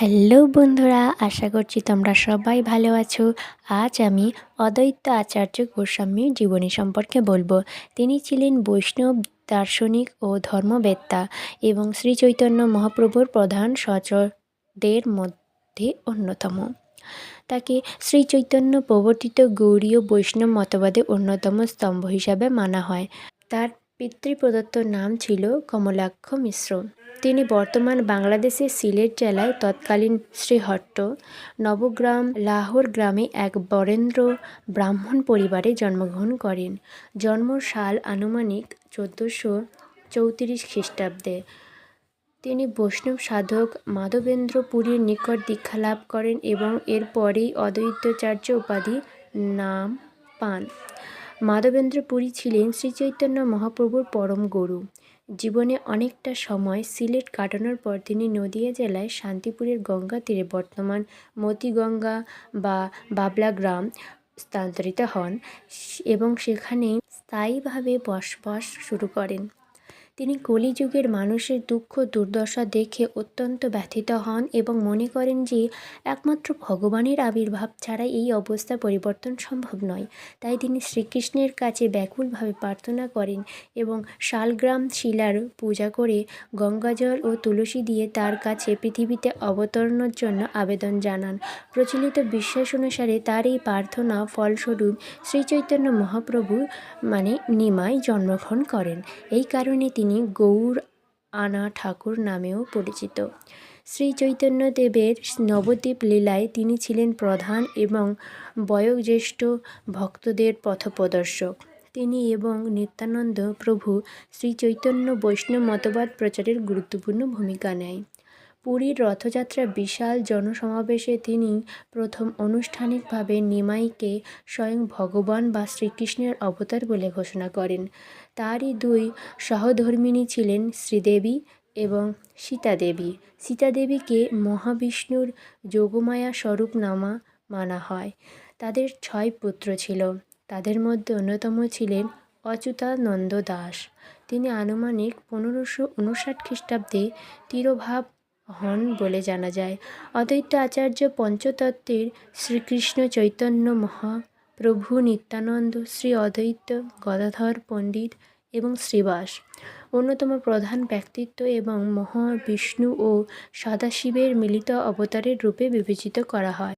Hello বন্ধুরা, আশা করছি তোমরা সবাই ভালো আছো। আজ আমি অদ্বৈত আচার্য গোস্বামীর জীবনী সম্পর্কে বলব। তিনি ছিলেন বৈষ্ণব দার্শনিক ও ধর্মবেত্তা এবং শ্রী চৈতন্য মহাপ্রভুর প্রধান সচরদের মধ্যে অন্যতম। তাকে শ্রী চৈতন্য প্রবর্তিত গৌরীয় বৈষ্ণব মতবাদে অন্যতম স্তম্ভ হিসাবে মানা হয়। তার পিতৃপ্রদত্ত নাম ছিল কমলাক্ষ মিশ্র। তিনি বর্তমান বাংলাদেশের সিলেট জেলায় তৎকালীন শ্রীহট্ট, নবগ্রাম, লাহোর গ্রামে এক বরেন্দ্র ব্রাহ্মণ পরিবারে জন্মগ্রহণ করেন। জন্ম সাল আনুমানিক চোদ্দোশো চৌত্রিশ খ্রিস্টাব্দে। তিনি বৈষ্ণব সাধক মাধবেন্দ্র পুরীর নিকট দীক্ষা লাভ করেন এবং এরপরেই অদ্বৈতাচার্য উপাধি নাম পান। মাধবেন্দ্র পুরী ছিলেন শ্রীচৈতন্য মহাপ্রভুর পরম গুরু। জীবনে অনেকটা সময় সিলেট কাটানোর পর তিনি নদিয়া জেলায় শান্তিপুরের গঙ্গা তীরে বর্তমান মতিগঙ্গা বা বাবলা গ্রাম স্থানান্তরিত হন এবং সেখানেই স্থায়ীভাবে বসবাস শুরু করেন। তিনি কলিযুগের মানুষের দুঃখ দুর্দশা দেখে অত্যন্ত ব্যথিত হন এবং মনে করেন যে একমাত্র ভগবানের আবির্ভাব ছাড়া এই অবস্থা পরিবর্তন সম্ভব নয়। তাই তিনি শ্রীকৃষ্ণের কাছে ব্যাকুলভাবে প্রার্থনা করেন এবং শালগ্রাম শিলার পূজা করে গঙ্গাজল ও তুলসী দিয়ে তার কাছে পৃথিবীতে অবতরণের জন্য আবেদন জানান। প্রচলিত বিশ্বাস অনুসারে তার এই প্রার্থনা ফলস্বরূপ শ্রীচৈতন্য মহাপ্রভু মানে নিমায় জন্মগ্রহণ করেন। এই কারণে তিনি তিনি গৌর আনা ঠাকুর নামেও পরিচিত। শ্রী চৈতন্যদেবের নবদ্বীপ লীলায় তিনি ছিলেন প্রধান এবং বয়োজ্যেষ্ঠ ভক্তদের পথপ্রদর্শক। তিনি এবং নিত্যানন্দ প্রভু শ্রী চৈতন্য বৈষ্ণব মতবাদ প্রচারের গুরুত্বপূর্ণ ভূমিকা নেয়। পুরীর রথযাত্রা বিশাল জনসমাবেশে তিনি প্রথম আনুষ্ঠানিকভাবে নিমাইকে স্বয়ং ভগবান বা শ্রীকৃষ্ণের অবতার বলে ঘোষণা করেন। তারই দুই সহধর্মিণী ছিলেন শ্রীদেবী এবং সীতাদেবী। সীতাদেবীকে মহাবিষ্ণুর যোগমায়া স্বরূপ নামা মানা হয়। তাদের ছয় পুত্র ছিল। তাদের মধ্যে অন্যতম ছিলেন অচ্যুতানন্দ দাস। তিনি আনুমানিক পনেরোশো উনষাট খ্রিস্টাব্দে তিরোভাব হন বলে জানা যায়। অদ্বৈত আচার্য পঞ্চতত্ত্বের শ্রীকৃষ্ণ চৈতন্য মহাপ্রভু নিত্যানন্দ, শ্রী অদ্বৈত, গদাধর পণ্ডিত এবং শ্রীবাস। অন্যতম প্রধান ব্যক্তিত্ব এবং মহাবিষ্ণু ও সদাশিবের মিলিত অবতারের রূপে বিবেচিত করা হয়।